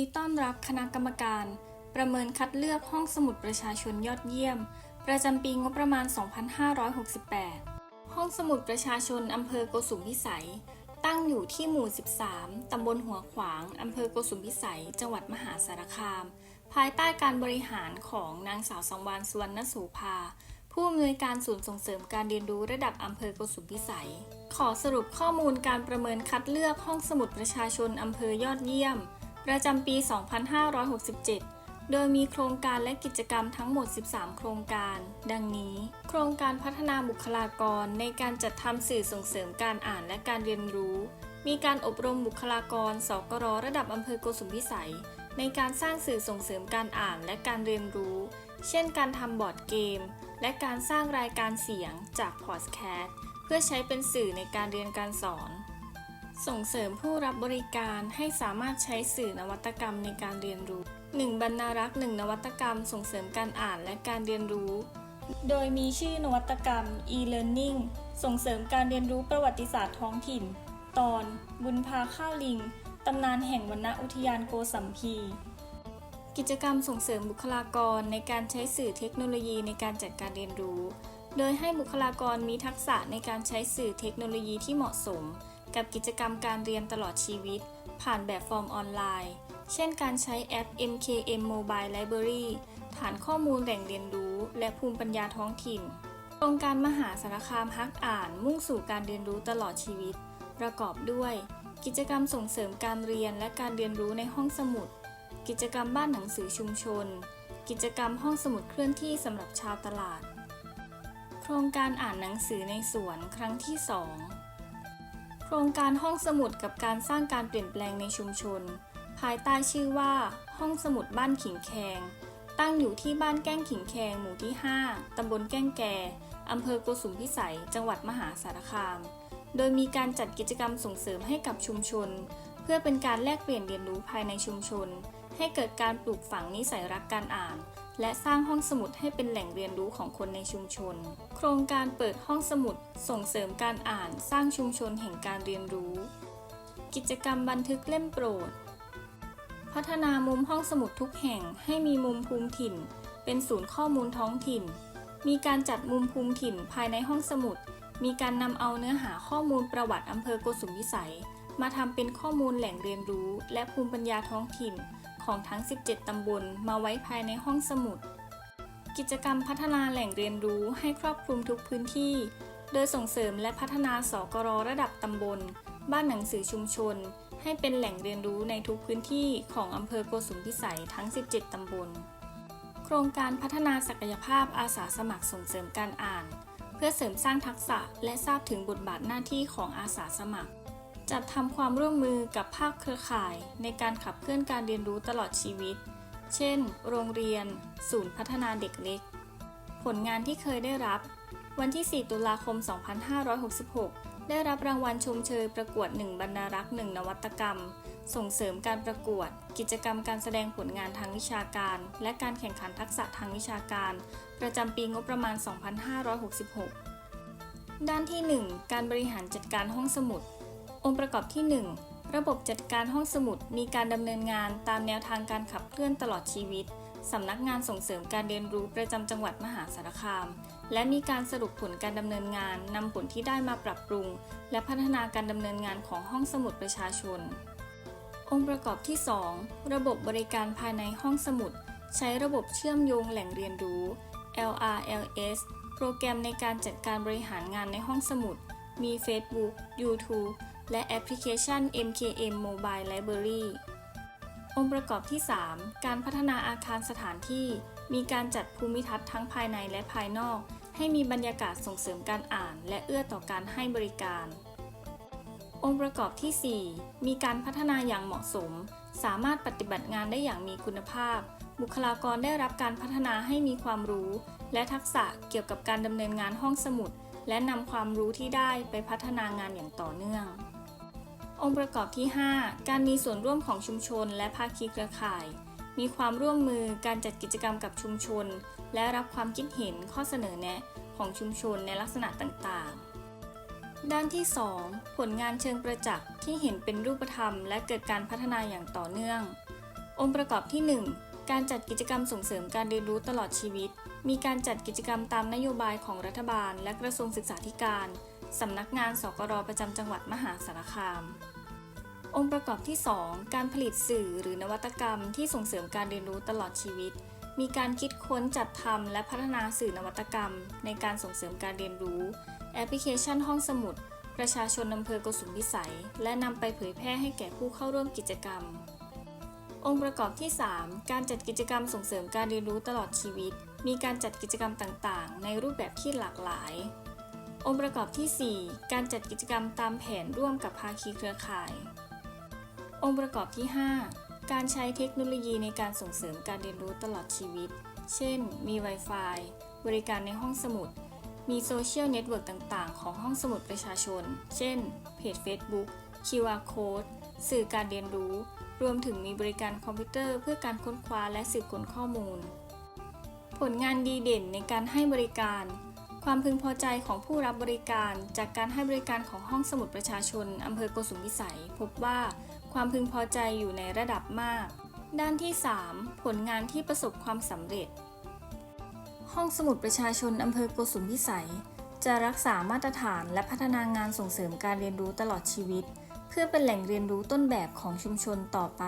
ีต้อนรับคณะกรรมการ ประเมินคัดเลือกห้องสมุดประชาชนยอดเยี่ยม ประจำปีงบประมาณ 2568 ห้องสมุดประชาชนอำเภอโกสุมพิสัย ตั้งอยู่ที่หมู่ 13 ตำบลหัวขวาง อำเภอโกสุมพิสัย จังหวัดมหาสารคาม ภายใต้การบริหารของนางสาวสังวานสุวรรณโสภาผู้อำนวยการศูนย์ส่งเสริมการเรียนรู้ระดับอำเภอโกสุมพิสัย ขอสรุปข้อมูลการประเมินคัดเลือกห้องสมุดประชาชนอำเภอยอดเยี่ยม ประจำปี 2567 โดยมีโครงการและกิจกรรมทั้งหมด 13 โครงการ ดังนี้ โครงการพัฒนาบุคลากรในการจัดทำสื่อส่งเสริมการอ่านและการเรียนรู้ มีการอบรมบุคลากร สกรระดับอำเภอโกสุมพิสัย ในการสร้างสื่อส่งเสริมการอ่านและการเรียนรู้ เช่น การทำบอร์ดเกม และการสร้างรายการเสียงจากพอดแคสต์เพื่อใช้เป็นสื่อในการเรียนการสอน ส่งเสริมผู้รับบริการให้สามารถใช้สื่อนวัตกรรมในการเรียนรู้ 1. บรรณารักษ์ 1 นวัตกรรม ส่งเสริมการอ่านและการเรียนรู้ โดยมีชื่อนวัตกรรม e-learning ส่งเสริมการเรียนรู้ประวัติศาสตร์ท้องถิ่น ตอน บุญพาข้าวลิง ตำนานแห่งวรรณอุทยานโกสัมพีกิจกรรมส่งเสริมบุคลากรในการใช้สื่อเทคโนโลยีในการจัดการเรียนรู้ โดยให้บุคลากรมีทักษะในการใช้สื่อเทคโนโลยีที่เหมาะสม กับกิจกรรมการเรียนตลอดชีวิต ผ่านแบบฟอร์มออนไลน์ เช่นการใช้แอป MKM Mobile Library ฐานข้อมูลแหล่งเรียนรู้ และภูมิปัญญาท้องถิ่นโครงการมหาสารคามฮักอ่าน มุ่งสู่การเรียนรู้ตลอดชีวิต ประกอบด้วย กิจกรรมส่งเสริมการเรียนและการเรียนรู้ในห้องสมุด กิจกรรมบ้านหนังสือชุมชน กิจกรรมห้องสมุดเคลื่อนที่สำหรับชาวตลาด โครงการอ่านหนังสือในสวนครั้งที่ 2 ครงการห้องสมุดกับการสร้างการเปลี่ยนแปลงในชุมชน ภายใต้ชื่อว่า ห้องสมุดบ้านขิงแคง ตั้งอยู่ที่บ้านแก้งขิงแคงหมู่ที่ 5 ตำบลแก้งแก่อำเภอโกสุมพิสัย จังหวัดมหาสารคาม โดยมีการจัดกิจกรรมส่งเสริมให้กับชุมชน เพื่อเป็นการแลกเปลี่ยนเรียนรู้ภายในชุมชน ให้เกิดการปลูกฝังนิสัยรักการอ่าน และสร้างห้องสมุดให้เป็นแหล่งเรียนรู้ของคนในชุมชน โครงการเปิดห้องสมุดส่งเสริมการอ่านสร้างชุมชนแห่งการเรียนรู้ กิจกรรมบันทึกเล่มโปรด พัฒนามุมห้องสมุดทุกแห่งให้มีมุมภูมิถิ่น เป็นศูนย์ข้อมูลท้องถิ่น มีการจัดมุมภูมิถิ่นภายในห้องสมุด มีการนำเอาเนื้อหาข้อมูลประวัติอำเภอโกสุมพิสัย มาทำเป็นข้อมูลแหล่งเรียนรู้ และภูมิปัญญาท้องถิ่น ของทั้ง 17 ตำบลมาไว้ภายในห้องสมุด กิจกรรมพัฒนาแหล่งเรียนรู้ให้ครอบคลุมทุกพื้นที่ โดยส่งเสริมและพัฒนาสกรระดับตำบล บ้านหนังสือชุมชน ให้เป็นแหล่งเรียนรู้ในทุกพื้นที่ของอำเภอโกสุมพิสัยทั้ง 17 ตำบล โครงการพัฒนาศักยภาพอาสาสมัครส่งเสริมการอ่าน เพื่อเสริมสร้างทักษะและทราบถึงบทบาทหน้าที่ของอาสาสมัคร จัดทำความร่วมมือกับภาคเครือข่ายในการขับเคลื่อนการเรียนรู้ตลอดชีวิต เช่น โรงเรียน ศูนย์พัฒนาเด็กเล็ก ผลงานที่เคยได้รับ วันที่ 4 ตุลาคม 2566 ได้รับรางวัลชมเชยประกวด 1 บรรณารักษ์ 1 นวัตกรรม ส่งเสริมการประกวด กิจกรรมการแสดงผลงานทางวิชาการ และการแข่งขันทักษะทางวิชาการ ประจำปีงบประมาณ 2566 ด้านที่ 1 การบริหารจัดการห้องสมุด องค์ประกอบที่ 1 ระบบจัดการห้องสมุดมีการดำเนินงานตามแนวทางการขับเคลื่อนตลอดชีวิตสำนักงานส่งเสริมการเรียนรู้ประจำจังหวัดมหาสารคาม และมีการสรุปผลการดำเนินงานนำผลที่ได้มาปรับปรุง และพัฒนาการดำเนินงานของห้องสมุดประชาชน องค์ประกอบที่ 2 ระบบบริการภายในห้องสมุด ใช้ระบบเชื่อมโยงแหล่งเรียนรู้ LRLS โปรแกรมในการจัดการบริหารงานในห้องสมุด มี Facebook YouTube และแอปพลิเคชัน MKM Mobile Library องค์ประกอบที่ 3 การพัฒนาอาคารสถานที่ มีการจัดภูมิทัศน์ทั้งภายในและภายนอก ให้มีบรรยากาศส่งเสริมการอ่าน และเอื้อต่อการให้บริการ องค์ประกอบที่ 4 มีการพัฒนาอย่างเหมาะสม สามารถปฏิบัติงานได้อย่างมีคุณภาพ บุคลากรได้รับการพัฒนาให้มีความรู้ และทักษะเกี่ยวกับการดำเนินงานห้องสมุด และนำความรู้ที่ได้ไปพัฒนางานอย่างต่อเนื่อง องค์ประกอบที่ 5 การมีส่วนร่วมของชุมชนและภาคีเครือข่าย มีความร่วมมือการจัดกิจกรรมกับชุมชน และรับความคิดเห็นข้อเสนอแนะของชุมชนในลักษณะต่างๆ ด้านที่ 2 ผลงานเชิงประจักษ์ที่เห็นเป็นรูปธรรม และเกิดการพัฒนาอย่างต่อเนื่อง องค์ประกอบที่ 1 การจัดกิจกรรมส่งเสริมการเรียนรู้ตลอดชีวิต มีการจัดกิจกรรมตามนโยบายของรัฐบาล และกระทรวงศึกษาธิการสำนักงานสกรประจำจังหวัดมหาสารคาม องค์ประกอบที่ 2 การผลิตสื่อหรือนวัตกรรมที่ส่งเสริมการเรียนรู้ตลอดชีวิต มีการคิดค้นจัดทำและพัฒนาสื่อนวัตกรรม ในการส่งเสริมการเรียนรู้ แอปพลิเคชันห้องสมุด ประชาชนอำเภอกสุมพิสัย และนำไปเผยแพร่ให้แก่ผู้เข้าร่วมกิจกรรม องค์ประกอบที่ 3 การจัดกิจกรรมส่งเสริมการเรียนรู้ตลอดชีวิต มีการจัดกิจกรรมต่างๆ ในรูปแบบที่หลากหลาย องค์ประกอบที่ 4 การจัดกิจกรรมตามแผนร่วมกับภาคีเครือข่าย องค์ประกอบที่ 5 การใช้เทคโนโลยีในการส่งเสริมการเรียนรู้ตลอดชีวิต เช่น มี Wi-Fi บริการในห้องสมุด มีโซเชียลเน็ตเวิร์กต่างๆ ของห้องสมุดประชาชน เช่น เพจ Facebook QR Code สื่อการเรียนรู้ รวมถึงมีบริการคอมพิวเตอร์เพื่อการค้นคว้าและสืบค้นข้อมูล ผลงานดีเด่นในการให้บริการ ความพึงพอใจของผู้รับบริการ จากการให้บริการของห้องสมุดประชาชนอำเภอโกสุมพิสัย พบว่า ความพึงพอใจอยู่ในระดับมาก ด้านที่ 3 ผลงานที่ประสบความสำเร็จ ห้องสมุดประชาชนอำเภอโกสุมพิสัย จะรักษามาตรฐานและพัฒนางานส่งเสริมการเรียนรู้ตลอดชีวิต เพื่อเป็นแหล่งเรียนรู้ต้นแบบของชุมชนต่อไป